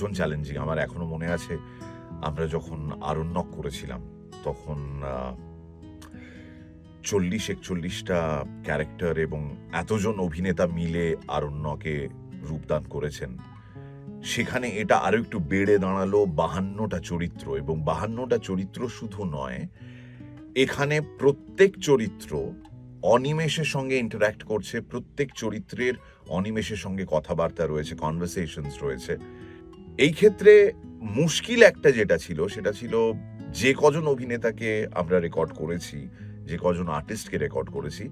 ভীষণ চ্যালেঞ্জিং আমার এখনও মনে আছে, আমরা যখন আরণ্যক করেছিলাম, তখন চল্লিশ একচল্লিশটা ক্যারেক্টার এবং এতজন অভিনেতা মিলে আরণ্যকে রূপদান করেছেন। সেখানে এটা আরও একটু বেড়ে দাঁড়াল বাহান্নটা চরিত্র এবং বাহান্নটা চরিত্র শুধু নয়, এখানে প্রত্যেক চরিত্র অনিমেষের সঙ্গে ইন্টারাক্ট করছে, প্রত্যেক চরিত্রের অনিমেষের সঙ্গে কথাবার্তা রয়েছে কনভারসেশনস রয়েছে। এই ক্ষেত্রে মুশকিল একটা যেটা ছিল, সেটা ছিল যে কজন অভিনেতাকে আমরা রেকর্ড করেছি, যে কজন আর্টিস্টকে রেকর্ড করেছি,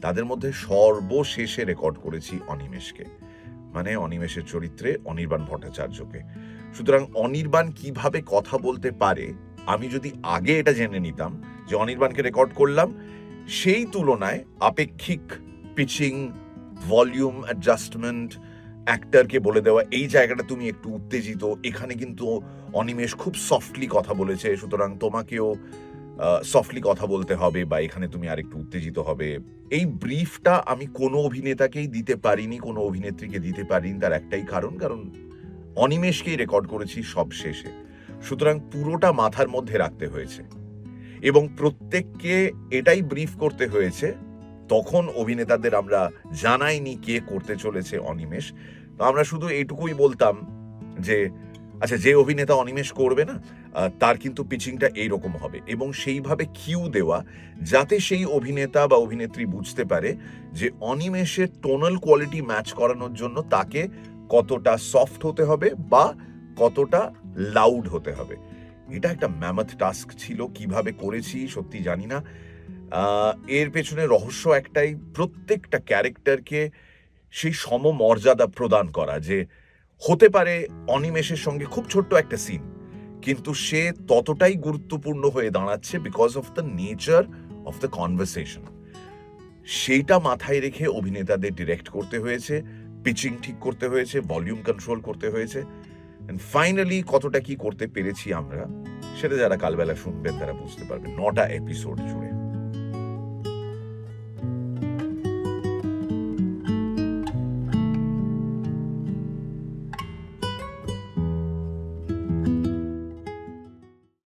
তাদের মধ্যে সর্বশেষে রেকর্ড করেছি অনিমেষকে। মানে অনিমেষের চরিত্রে অনির্বাণ ভট্টাচার্যকে। সুতরাং অনির্বাণ কীভাবে কথা বলতে পারে, আমি যদি আগে এটা জেনে নিতাম যে অনির্বাণকে রেকর্ড করলাম, সেই তুলনায় আপেক্ষিক পিচিং ভলিউম অ্যাডজাস্টমেন্ট অ্যাক্টরকে বলে দেওয়া, এই জায়গাটা তুমি একটু উত্তেজিত। এখানে কিন্তু অনিমেষ খুব সফটলি কথা বলেছে, সুতরাং তোমাকেও সফটলি কথা বলতে হবে বা এখানে তুমি আর একটু উত্তেজিত হবে। এই ব্রিফটা আমি কোনো অভিনেতাকেই দিতে পারিনি, কোনো অভিনেত্রীকে দিতে পারিনি, তার একটাই কারণ কারণ অনিমেষকেই রেকর্ড করেছি সব শেষে। সুতরাং পুরোটা মাথার মধ্যে রাখতে হয়েছে। এবং প্রত্যেককে এটাই ব্রিফ করতে হয়েছে, তখন অভিনেতাদের আমরা জানাইনি কে করতে চলেছে অনিমেষ। আমরা শুধু এইটুকুই বলতাম যে আচ্ছা যে অভিনেতা অনিমেষ করবে না তার কিন্তু পিচিংটা এইরকম হবে। এবং সেইভাবে কিউ দেওয়া, যাতে সেই অভিনেতা বা অভিনেত্রী বুঝতে পারে যে অনিমেষের টোনাল কোয়ালিটি ম্যাচ করানোর জন্য তাকে কতটা সফট হতে হবে বা কতটা লাউড হতে হবে। এটা একটা ম্যামথ টাস্ক ছিল, কীভাবে করেছি সত্যি জানি না। এর পেছনে রহস্য একটাই, প্রত্যেকটা ক্যারেক্টারকে সেই সমমর্যাদা প্রদান করা যে হতে পারে অনিমেষের সঙ্গে খুব ছোট্ট একটা সিন কিন্তু সে ততটাই গুরুত্বপূর্ণ হয়ে দাঁড়াচ্ছে because of the nature of the conversation সেইটা মাথায় রেখে অভিনেতাদের ডিরেক্ট করতে হয়েছে পিচিং ঠিক করতে হয়েছে ভলিউম কন্ট্রোল করতে হয়েছে অ্যান্ড ফাইনালি কতটা কি করতে পেরেছি আমরা, সেটা যারা কালবেলা শুনবেন তারা বুঝতে পারবেন, নটা এপিসোড জুড়ে।